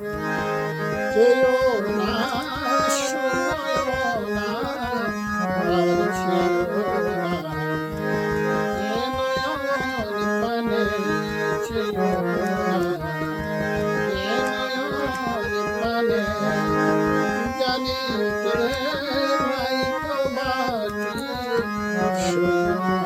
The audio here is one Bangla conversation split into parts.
যেও না জানি কে নাই তো বাকি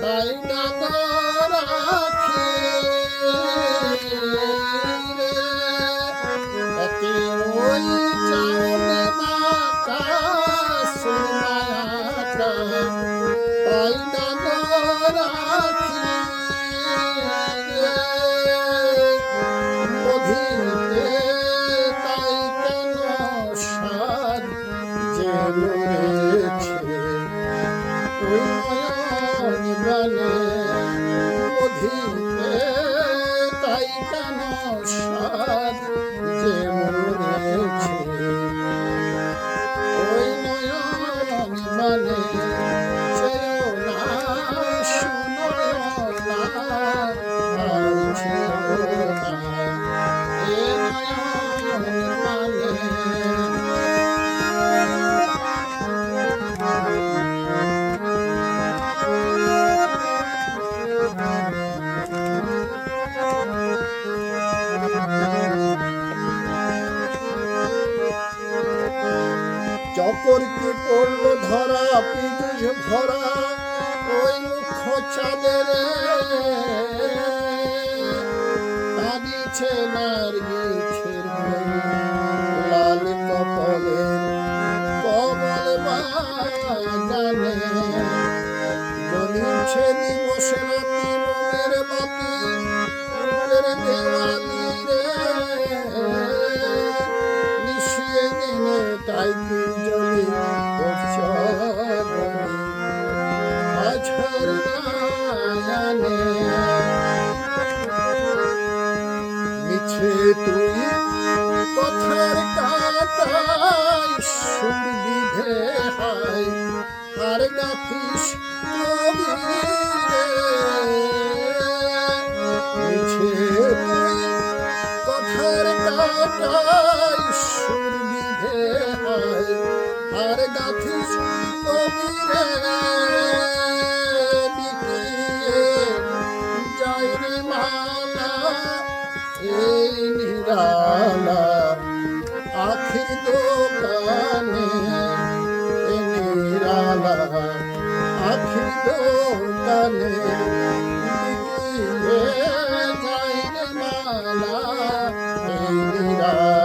তাই ডাকা যে রয়েছে ওই নয়ন বলে অধীনে তাই কেন সার যে চকরকে পড়ল ধরা পিজুষ ভরা, ওই মুখ চাঁদের কাঁদিছে নার্গিছের লাল কপলের কমল বাগানে। জ্বলিছে দিবস রাতি মনের বাতি দেওয়ালি রে। মিশিয়ে দিনে তুই কথার সুর বিধে হাই আর গাথিস মিছে তুই কথার কাটাই এই নিরালা আখির দোকানে নিরালা আখির দোকানে যায় মালা নিরালা